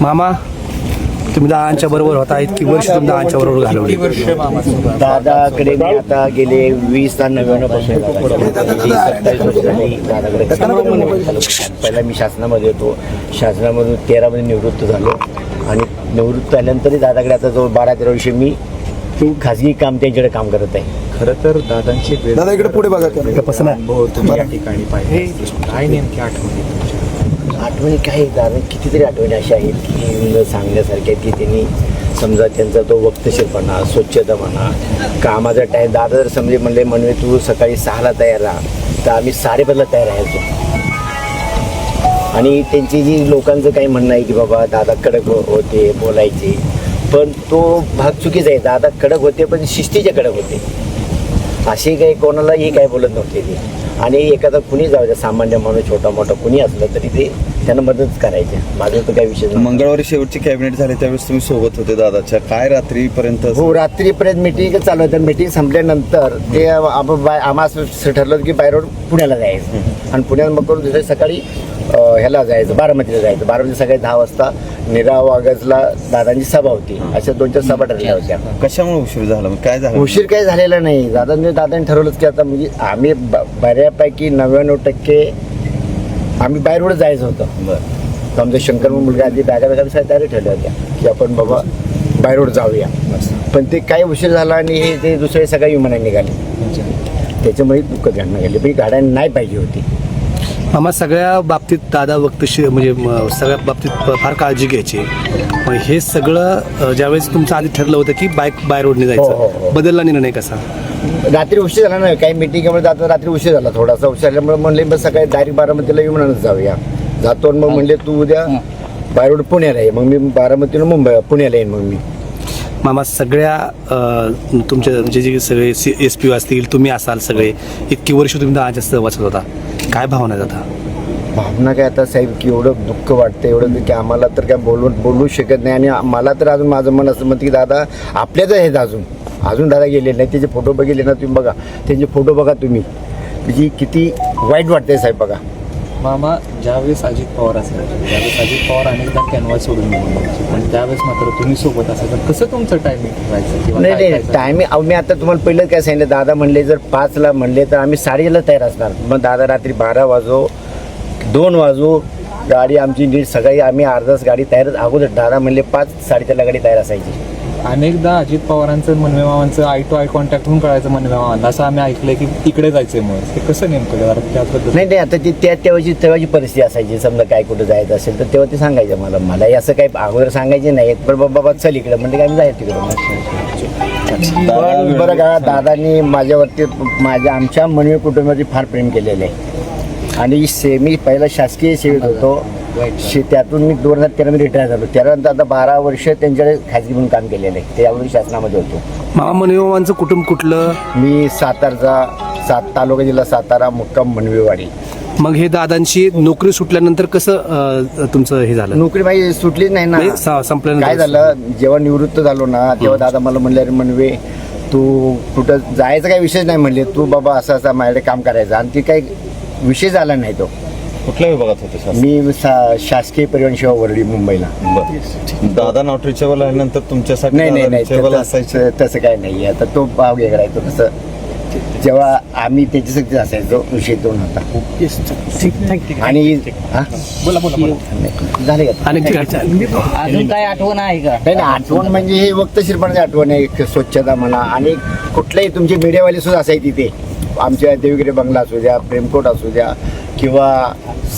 मामा तुम्ही दहाच्या बरोबर होता इतकी वर्ष तुम्ही दहाच्या बरोबर घालवली. दादाकडे मी आता गेले वीस आणि नव्याण्णवपासून सत्तावीस वर्ष झाली. दादाकडे पहिला मी शासनामध्ये होतो. शासनामधून तेरामध्ये निवृत्त झालो. आणि निवृत्त झाल्यानंतरही दादाकडे आता जवळ बारा तेरा वर्षी मी खाजगी काम त्यांच्याकडे काम करत आहे. खरं तर दादांची दादा इकडे पुढे बघा. या ठिकाणी पाहिले काय नेमकी आठवणी आठवणी काय दादा कितीतरी आठवणी अशा आहेत की सांगण्यासारख्या की त्यांनी समजा त्यांचा तो वक्तशीरपणा स्वच्छता म्हणा कामाचा टाईम दादा जर समजे म्हणले म्हणवे तू सकाळी सहाला तयार राहा. तर आम्ही साडेपाचला तयार राहायचो. आणि त्यांची जी लोकांचं काही म्हणणं आहे की बाबा दादा कडक हो-, होते बोलायचे. पण तो भाग चुकीचा आहे. दादा कडक होते पण शिस्तीचे कडक होते. असे काही कोणालाही काय बोलत नव्हते ते. आणि एखादा कुणी जाऊ द्या सामान्य माणूस छोटा मोठा कुणी असलं तरी ते त्यांना मदत करायचे. माझं तर काही विषय. मंगळवारी शेवटची कॅबिनेट झाली त्यावेळेस तुम्ही सोबत होते दादाच्या. काय रात्रीपर्यंत हो रात्रीपर्यंत मिटिंग चालू होतं. मिटिंग संपल्यानंतर ते आम- बाय- आम्हा असं ठरलं की बाय रोड पुण्याला जायचं. आणि पुण्यात मग करून दुसऱ्या सकाळी अं, ह्याला जायचं बारामतीला जायचं. बारामती सकाळी दहा वाजता निरा वागजला दादांची सभा होती. अशा दोन चार सभा ठरल्या होत्या. कशामुळे उशीर झाला? मग काय झालं? उशीर काही झालेला नाही. दादांनी दादांनी ठरवलंच की आता म्हणजे आम्ही ब- बऱ्यापैकी नव्याण्णव टक्के आम्ही रोड जायचं होतं. बरं. तर आमचा शंकर म्हणून मुलगा आधी बॅगा बॅगा सगळ्या तयारी ठेवल्या होत्या की आपण बाबा रोड जाऊया. पण ते काही उशीर झाला आणि हे ते दुसरे सगळ्या विमानाने निघाले. त्याच्यामुळे दुःख घडणं गेले पण ही गाड्या नाही पाहिजे होती. मामा सगळ्या बाबतीत दादा वक्तशीर म्हणजे सगळ्या बाबतीत फार काळजी घ्यायची. मग हे सगळं ज्यावेळेस तुमचं आधी ठरलं होतं की बाईक बाय रोडने हो, हो, जायचं हो. बदलला निर्णय कसा? रात्री उशीर झाला नाही काही मिटिंगमुळे जातो रात्री उशीर झाला थोडासा. उशीर झाल्यामुळे म्हणले मग सकाळी डायरेक्ट बारामतीला विमानानं जाऊया. जातो आणि मग म्हणले तू उद्या बाय रोड पुण्याला आहे मग मी बारामतीनं मुंबई पुण्याला येईन मग मी. मामा सगळ्या तुमच्या म्हणजे जे सगळे एस पी असतील तुम्ही असाल सगळे इतकी वर्ष तुम्ही दहाच्या सहवासात होता. काय भावना आहेत आता? भावना काय आता साहेब की एवढं दुःख वाटतं एवढं की आम्हाला तर काय बोलू बोलू शकत नाही. आणि मला तर अजून माझं मन असं म्हणतं की दादा आपल्याच आहेत अजून. अजून दादा गेले नाही त्याचे फोटो बघितले ना तुम्ही बघा. त्यांचे फोटो बघा तुम्ही. म्हणजे किती वाईट वाटतंय साहेब बघा. मामा ज्यावेळेस अजित पवार असायचे त्यावेळेस अजित पवार अनेकदा कॅनव्हास सोडून निघून पण त्यावेळेस मात्र तुम्ही सोबत असायचं कसं तुमचं टायमिंग किंवा नाही काय नाही करायचं? टायमिंग अहो मी आता तुम्हाला पहिलं काय सांगितलं दादा म्हणले जर पाचला म्हणले तर आम्ही साडेला तयार असणार. मग दादा रात्री बारा वाजो दोन वाजो गाडी आमची नीट सकाळी आम्ही अर्धाच गाडी तयार अगोदर दादा म्हणले पाच साडेचारला गाडी तयार असायची. अनेकदा अजित पवारांचं मनवे मामांचं आय टू आय कॉन्टॅक्ट म्हणून कळायचं मनवे मामांना. असं आम्ही ऐकलंय की तिकडे जायचंय मग ते कसं नेमकं जरा त्याबद्दल? नाही नाही आता ती त्या तेव्हाची तेव्हाची परिस्थिती असायची. समजा काय कुठं जायचं असेल तर तेव्हा ते सांगायचं मला. मलाही असं काही अगोदर सांगायचे नाही. पण बाबा बाबा चल इकडं. म्हणजे काय मी जायचं तिकडं. पण बरं का दादांनी माझ्यावरती माझ्या आमच्या मनवी कुटुंबावरती फार प्रेम केलेलं आहे. आणि सेमी पहिला शासकीय सेवेत होतो. शे त्यातून मी दोन हजार तेरामध्ये रिटायर झालो. त्यानंतर आता बारा वर्ष त्यांच्याकडे खाजगी म्हणून काम केलेलं आहे. त्यावेळी शासनामध्ये होतो. मामा कुटुंब कुठलं? मी सातारचा सात तालुका जिल्हा सातारा मुक्काम मनवीवाडी. मग हे दादांची नोकरी सुटल्यानंतर कसं अ, तुमचं हे झालं? नोकरी माझी सुटलीच नाही ना. म्हणजे स- संपल्यानंतर काय झालं? जेव्हा निवृत्त झालो ना तेव्हा दादा मला म्हणले अरे म्हणवे तू कुठं जायचं काही विषय नाही. म्हणले तू बाबा असं असं माझ्याकडे काम करायचं. आणि ती काही विषय झाला नाही तो. कुठल्या विभागात होते शास्त्री? मी सा- शासकीय परिवहन सेवा वरळी मुंबईला. बरं. दादा नॉट रिचेबल आल्यानंतर तुमच्यासाठी नाही नाही दादा नाही reachable तसं- असायचे? तसं काही नाही. आता तो भाव वेगळा आहे तो कसं जेव्हा आम्ही त्याच्यासाठी असायचो विषय तो नव्हता आणि हा? झाले का? आणि अजून काय आठवण आहे का? नाही नाही, आठवण म्हणजे हे वक्तशीरपणाची आठवण आहे एक स्वच्छता म्हणा आणि कुठल्याही तुमचे मीडियावाले सुद्धा असायचे तिथे. आमच्या देवगिरी बंगला असू द्या प्रेमकोट असू द्या किंवा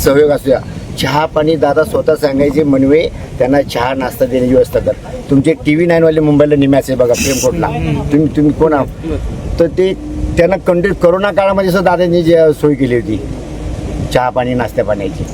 सहयोग असू द्या चहा पाणी दादा स्वतः सांगायचे म्हणवे त्यांना चहा नाश्ता देण्याची व्यवस्था कर. तुमचे टी व्ही नाईनवाले मुंबईला निम्याचे बघा प्रेमकोटला. तुम्ही तुम्ही कोण आहात? तर ते त्यांना कंटिन्यू करोना काळामध्ये सुद्धा दादांनी जे सोय केली होती चहा पाणी नाश्त्या पाण्याची.